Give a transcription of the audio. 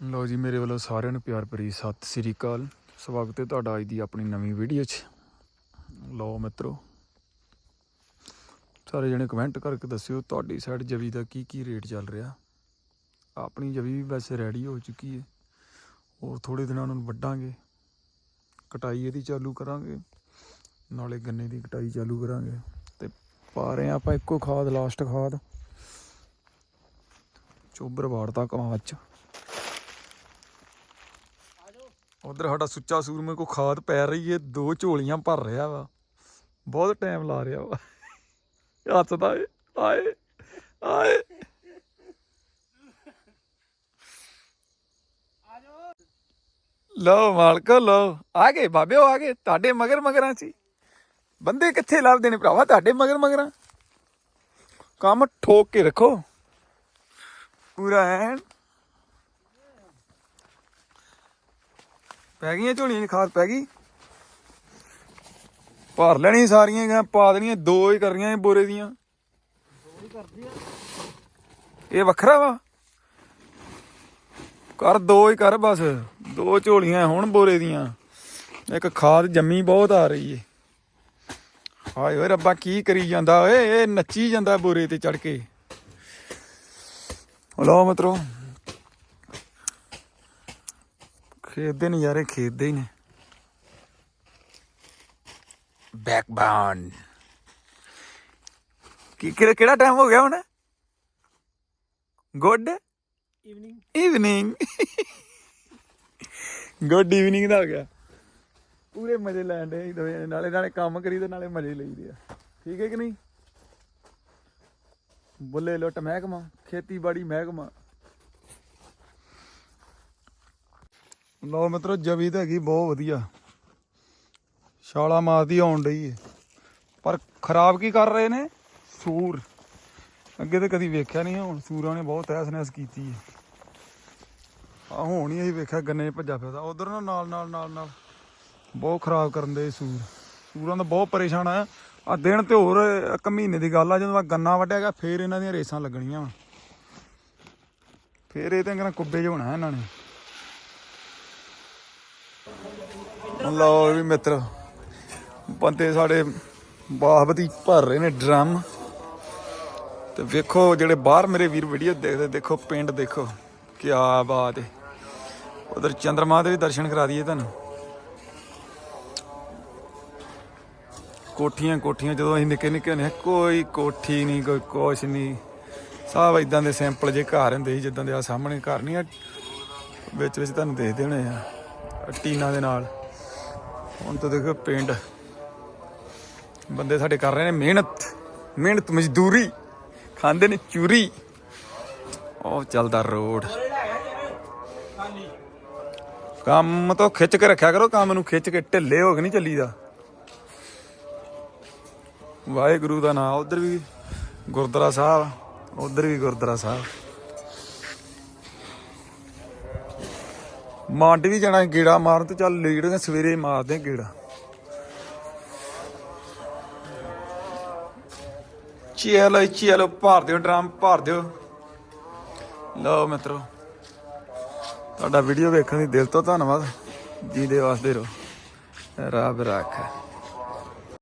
ਲਓ ਜੀ, ਮੇਰੇ ਵੱਲੋਂ ਸਾਰਿਆਂ ਨੂੰ ਪਿਆਰ ਭਰੀ ਸਤਿ ਸ੍ਰੀ ਅਕਾਲ। ਸਵਾਗਤ ਹੈ ਤੁਹਾਡਾ ਅੱਜ ਦੀ ਆਪਣੀ ਨਵੀਂ ਵੀਡੀਓ 'ਚ। ਲਓ ਮਿੱਤਰੋ, ਸਾਰੇ ਜਣੇ ਕਮੈਂਟ ਕਰਕੇ ਦੱਸਿਓ ਤੁਹਾਡੀ ਸਾਈਡ ਜਵੀ ਦਾ ਕੀ ਕੀ ਰੇਟ ਚੱਲ ਰਿਹਾ। ਆਪਣੀ ਜਵੀ ਵੀ ਵੈਸੇ ਰੈਡੀ ਹੋ ਚੁੱਕੀ ਹੈ। ਹੋਰ ਥੋੜੇ ਦਿਨਾਂ ਨੂੰ ਵੱਢਾਂਗੇ। ਕਟਾਈ ਇਹਦੀ ਚਾਲੂ ਕਰਾਂਗੇ। ਨਾਲੇ ਗੰਨੇ ਦੀ ਕਟਾਈ ਚਾਲੂ ਕਰਾਂਗੇ। ਤੇ ਪਾ ਰਹੇ ਹਾਂ ਆਪਾਂ ਇੱਕੋ ਖਾਦ ਲਾਸਟ ਖਾਦ। ਚੋਬਰ ਵਾੜਤਾ ਕਮਾਦ ਚ ਉਧਰ ਸਾਡਾ ਸੁੱਚਾ ਸੂਰਮੇ ਕੋ ਖਾਦ ਪੈ ਰਹੀ ਏ, ਦੋ ਝੋਲੀਆਂ ਭਰ ਰਿਹਾ ਵਾ। ਬਹੁਤ ਟਾਈਮ ਲਾ ਰਿਹਾ ਵਾ। ਹੱਸਦਾ ਏ ਆਏ ਆਏ। ਲਓ ਮਾਲਕੋ, ਲਓ। ਆ ਗਏ, ਬਾਬਿਓ ਆ ਗਏ। ਤੁਹਾਡੇ ਮਗਰ ਮਗਰਾਂ ਸੀ। ਬੰਦੇ ਕਿੱਥੇ ਲੱਭਦੇ ਨੇ ਭਰਾਵਾ? ਤੁਹਾਡੇ ਮਗਰ ਮਗਰਾਂ। ਕੰਮ ਠੋਕ ਕੇ ਰੱਖੋ। ਪੂਰਾ ਐਨ ਪੈ ਗਈਆਂ ਝੋਲੀਆਂ 'ਚ ਖਾਦ ਪੈ ਗਈ। ਭਰ ਲੈਣੀ ਸਾਰੀਆਂ ਗਾ ਪਾ ਦੇਣੀਆਂ, ਦੋ ਹੀ ਕਰਨੀਆਂ ਇਹ ਬੋਰੇ ਦੀਆਂ। ਇਹ ਵੱਖਰਾ ਵਾ। ਕਰ ਦੋ ਹੀ ਕਰ ਬਸ, ਦੋ ਝੋਲੀਆਂ ਹੁਣ ਬੋਰੇ ਦੀਆਂ। ਇੱਕ ਖਾਦ ਜੰਮੀ ਬਹੁਤ ਆ ਰਹੀ ਏ। ਹਾਏ ਓਏ ਰੱਬਾ, ਕੀ ਕਰੀ ਜਾਂਦਾ ਓਏ? ਇਹ ਨੱਚੀ ਜਾਂਦਾ ਬੋਰੇ ਤੇ ਚੜ ਕੇ। ਲਓ ਮਿੱਤਰੋ ਖੇਤ ਦੇ ਨਜ਼ਾਰੇ ਖੇਤ ਦੇ ਹੀ ਨੇ। ਬੈਕਬਾਨ ਕੀ ਕਿਹੜਾ ਕਿਹੜਾ ਟਾਈਮ ਹੋ ਗਿਆ ਹੁਣ? Good evening evening good evening ਦਾ ਹੋ ਗਿਆ। ਪੂਰੇ ਮਜ਼ੇ ਲੈਣ ਦੇ ਦੋਵੇਂ ਜਣੇ, ਨਾਲੇ ਨਾਲੇ ਕੰਮ ਕਰੀ ਤੇ ਨਾਲੇ ਮਜ਼ੇ ਲਈਦੇ ਆ। ਠੀਕ ਹੈ ਕਿ ਨਹੀਂ? ਬੁੱਲੇ ਲੁੱਟ ਮਹਿਕਮਾ ਖੇਤੀਬਾੜੀ ਮਹਿਕਮਾ। ਲਓ ਮਿੱਤਰੋ, ਜਵੀ ਤਾਂ ਹੈਗੀ ਬਹੁਤ ਵਧੀਆ। ਛਾਲਾ ਮਾਰਦੀ ਆਉਣ ਡਈ ਏ। ਪਰ ਖਰਾਬ ਕੀ ਕਰ ਰਹੇ ਨੇ? ਸੂਰ। ਅੱਗੇ ਤਾਂ ਕਦੀ ਵੇਖਿਆ ਨਹੀਂ ਹੁਣ ਸੂਰਾਂ ਨੇ ਬਹੁਤ ਤਹਿਸ ਨਹਿਸ ਕੀਤੀ ਏ। ਆ ਹੁਣ ਹੀ ਅਸੀਂ ਵੇਖਿਆ ਗੰਨੇ 'ਚ ਭੱਜਾ ਫਿਰਦਾ। ਉਧਰ ਨਾ ਨਾਲ ਨਾਲ ਨਾਲ ਨਾਲ। ਬਹੁਤ ਖਰਾਬ ਕਰਨ ਦੇ ਸੂਰ। ਸੂਰਾਂ ਦਾ ਬਹੁਤ ਪਰੇਸ਼ਾਨ ਆ। ਆ ਦਿਨ ਤੇ ਹੋਰ ਇੱਕ ਮਹੀਨੇ ਦੀ ਗੱਲ ਆ, ਜਦੋਂ ਆ ਗੰਨਾ ਵੱਢਿਆ ਗਿਆ, ਫੇਰ ਇਹਨਾਂ ਦੀਆਂ ਰੇਸਾਂ ਲੱਗਣੀਆਂ ਵਾ। ਫੇਰ ਇਹ ਤਾਂ ਕਹਿੰਦਾ ਕੁੱਬੇ 'ਚ ਹੋਣਾ ਇਹਨਾਂ ਨੇ। ਲਓ ਵੀ ਮਿੱਤਰ, ਬੰਦੇ ਸਾਡੇ ਬਾਹਬਤੀ ਭਰ ਰਹੇ ਨੇ ਡਰਮ। ਤੇ ਵੇਖੋ ਜਿਹੜੇ ਬਾਹਰ ਮੇਰੇ ਵੀਰ ਵੀਡੀਓ ਦੇਖਦੇ, ਦੇਖੋ ਪਿੰਡ ਦੇਖੋ ਕੀ ਬਾਤ ਹੈ ਉਧਰ ਚੰਦਰਮਾ ਦੇ ਵੀ ਦਰਸ਼ਨ ਕਰਾ ਦਈਏ ਤੁਹਾਨੂੰ। ਕੋਠੀਆਂ ਕੋਠੀਆਂ ਜਦੋਂ ਅਸੀਂ ਨਿੱਕੇ ਨਿੱਕੇ ਹੁੰਦੇ ਕੋਈ ਕੋਠੀ ਨਹੀਂ, ਕੋਈ ਕੁਛ ਨਹੀਂ। ਸਭ ਇਦਾਂ ਦੇ ਸਿੰਪਲ ਜੇ ਘਰ ਹੁੰਦੇ ਸੀ, ਜਿੱਦਾਂ ਦੇ ਆ ਸਾਹਮਣੇ ਘਰ ਨਹੀਂ ਆ, ਵਿੱਚ ਵਿੱਚ ਤੁਹਾਨੂੰ ਦੇਖਦੇ ਹੋਣੇ ਆ। ਟੀਨਾ ਦੇ ਨਾਲ। ਹੁਣ ਤਾਂ ਦੇਖੋ ਪਿੰਡ। ਬੰਦੇ ਸਾਡੇ ਕਰ ਰਹੇ ਨੇ ਮਿਹਨਤ। ਮਿਹਨਤ, ਮਜ਼ਦੂਰੀ। ਖਾਂਦੇ ਨੇ ਚੂਰੀ। ਉਹ ਚੱਲਦਾ ਰੋਡ। ਕੰਮ ਤੋਂ ਖਿੱਚ ਕੇ ਰੱਖਿਆ ਕਰੋ, ਕੰਮ ਨੂੰ ਖਿੱਚ ਕੇ ਢਿੱਲੇ ਹੋ ਕੇ ਨਹੀਂ ਚੱਲੀਦਾ। ਵਾਹਿਗੁਰੂ ਦਾ ਨਾਮ, ਉਧਰ ਵੀ ਗੁਰਦੁਆਰਾ ਸਾਹਿਬ, ਉਧਰ ਵੀ ਗੁਰਦੁਆਰਾ ਸਾਹਿਬ। ਮੰਡ ਵੀ ਜਾਣਾ, ਗੇੜਾ ਮਾਰਨ ਤੇ ਚੱਲ ਲੀੜ ਸਵੇਰੇ ਮਾਰਦੇ ਆ ਗੇੜਾ। ਚਲੋ ਚਲੋ ਭਰ ਦਿਓ, ਡਰਮ ਭਰ ਦਿਓ। ਲਓ ਮਿੱਤਰੋ, ਤੁਹਾਡਾ ਵੀਡੀਓ ਵੇਖਣ ਦੀ ਦਿਲ ਤੋਂ ਧੰਨਵਾਦ। ਜੀ ਦੇ ਵਾਸਤੇ ਰਹੋ। ਰੱਬ ਰੱਖ।